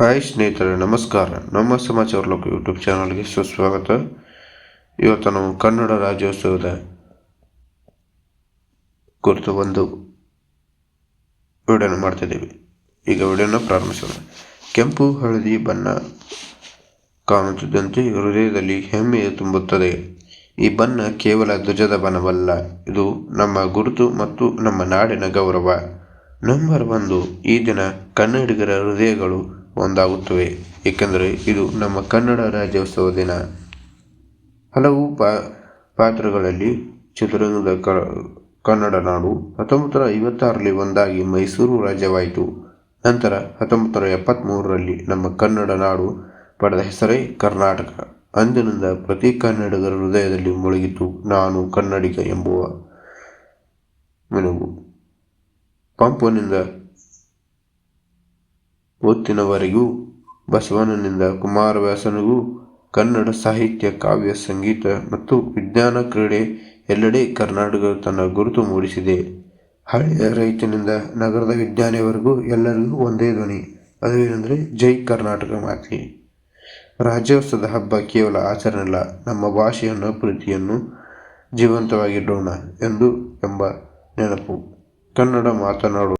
Hi ಸ್ನೇಹಿತರೆ, ನಮಸ್ಕಾರ. ನಮ್ಮ ಸಮಾಚಾರ ಲೋಕ ಯೂಟ್ಯೂಬ್ ಚಾನಲ್ಗೆ ಸುಸ್ವಾಗತ. ಇವತ್ತು ನಾವು ಕನ್ನಡ ರಾಜ್ಯೋತ್ಸವದ ಕುರಿತು ಒಂದು ವಿಡಿಯೋನ ಮಾಡ್ತಿದ್ದೀವಿ. ಈಗ ವಿಡಿಯೋನ ಪ್ರಾರಂಭಿಸೋಣ. ಕೆಂಪು, ಹಳದಿ, ಬಣ್ಣ ಕಾಣುತ್ತಿದ್ದಂತೆ ಹೃದಯದಲ್ಲಿ ಹೆಮ್ಮೆ ತುಂಬುತ್ತದೆ. ಈ ಬಣ್ಣ ಕೇವಲ ಧ್ವಜದ ಬಣ್ಣವಲ್ಲ, ಇದು ನಮ್ಮ ಗುರುತು ಮತ್ತು ನಮ್ಮ ನಾಡಿನ ಗೌರವ. ನಂಬರ್ ಒಂದು, ಈ ದಿನ ಕನ್ನಡಿಗರ ಹೃದಯಗಳು ಒಂದಾಗುತ್ತವೆ. ಏಕೆಂದರೆ ಇದು ನಮ್ಮ ಕನ್ನಡ ರಾಜ್ಯೋತ್ಸವ ದಿನ. ಹಲವು ಪಾ, ಪಾತ್ರಗಳಲ್ಲಿ ಚಿತ್ರರಂಗದ ಕನ್ನಡ ನಾಡು ಹತ್ತೊಂಬತ್ತು ಒಂದಾಗಿ ಮೈಸೂರು ರಾಜ್ಯವಾಯಿತು. ನಂತರ ಹತ್ತೊಂಬತ್ತು ನೂರ ಎಪ್ಪತ್ತ್ಮೂರರಲ್ಲಿ ನಮ್ಮ ಕನ್ನಡ ನಾಡು ಪಡೆದ ಹೆಸರೇ ಕರ್ನಾಟಕ. ಅಂದಿನಿಂದ ಪ್ರತಿ ಕನ್ನಡಿಗರ ಹೃದಯದಲ್ಲಿ ಮುಳುಗಿತು ನಾನು ಕನ್ನಡಿಗ ಎಂಬುವ ಮಿನುಗು. ಪಂಪನಿಂದ ಒತ್ತಿನವರೆಗೂ ಬಸವಣ್ಣನಿಂದ ಕುಮಾರವ್ಯಾಸನಿಗೂ ಕನ್ನಡ ಸಾಹಿತ್ಯ, ಕಾವ್ಯ, ಸಂಗೀತ ಮತ್ತು ವಿಜ್ಞಾನ ಕ್ರೀಡೆ ಎಲ್ಲೆಡೆ ಕರ್ನಾಟಕ ತನ್ನ ಗುರುತು ಮೂಡಿಸಿದೆ. ಹಳೆಯ ರೈತನಿಂದ ನಗರದ ವಿಜ್ಞಾನಿಯವರೆಗೂ ಎಲ್ಲರಿಗೂ ಒಂದೇ ಧ್ವನಿ. ಅದೇನೆಂದರೆ ಜೈ ಕರ್ನಾಟಕ ಮಾತೆ. ರಾಜ್ಯೋತ್ಸವದ ಹಬ್ಬ ಕೇವಲ ಆಚರಣೆ ಅಲ್ಲ ನಮ್ಮ ಭಾಷೆಯನ್ನು, ಪ್ರೀತಿಯನ್ನು ಜೀವಂತವಾಗಿಡೋಣ ಎಂದು ಎಂಬ ನೆನಪು. ಕನ್ನಡ ಮಾತನಾಡು